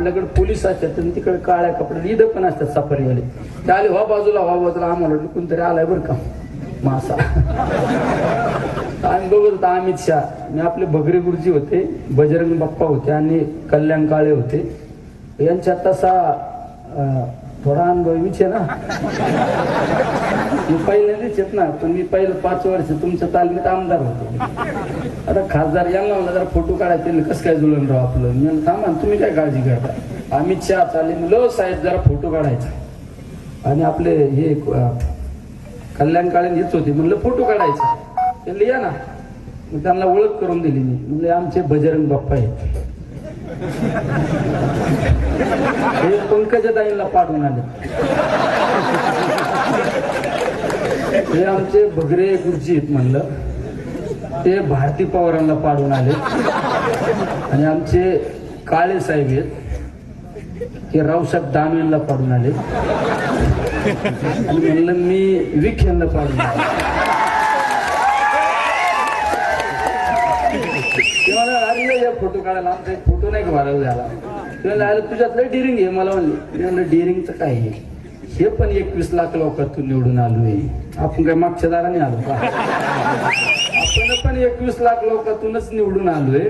आपल्याकडे पोलीस असतात आणि तिकडे काळ्या कपड्यात इथं पण असतात सफारीवाले. ते आले व्हा बाजूला व्हा बाजूला आम्हाला वाटलं कोणतरी आलाय बरं का. मासा. आम्ही बघत होता अमित शहा. मी आपले भगरे गुरुजी होते बजरंग बाप्पा होते आणि कल्याण काळे होते. यांच्यात तसा थोडा अनुभव मीच आहे ना. मी पहिल्यांदाच येत ना पण मी पहिलं पाच वर्ष तुमच्या तालमीत आमदार होतो. आता खासदार यांना म्हणलं जरा फोटो काढायचे कसं काय जुळून राव आपलं? मी थांबा तुम्ही काय काळजी करता? आम्ही चहा चालेल म्हणलं साहेब जरा फोटो काढायचा. आणि आपले हे कल्याण काळे हेच होते म्हणलं फोटो काढायचा. म्हणलं या ना. मग त्यांना ओळख करून दिली मी. म्हणजे आमचे बजरंग बाप्पा आहेत. हे पंकजा ताईंना पाठवून आले. हे आमचे भगरे गुरुजी आहेत म्हणलं. ते भारती पवारांना पाडून आले. आणि आमचे काळे साहेब आहेत. ते रावसाहेब दानवेंना पाडून आले. आणि म्हणलं मी विख यांना पाडून आले. ते फोटो काढायला. आमचा एक फोटो नाही का व्हायरल झाला? ते म्हणलं, तुझ्यात लय डिरिंग आहे. मला म्हणले म्हणलं डिरिंगचं काय आहे? हे पण एकवीस लाख लोकातून निवडून आलोय. आपण काय मागच्या दाराने आलो का? आपण एकवीस लाख लोकातूनच निवडून आलोय.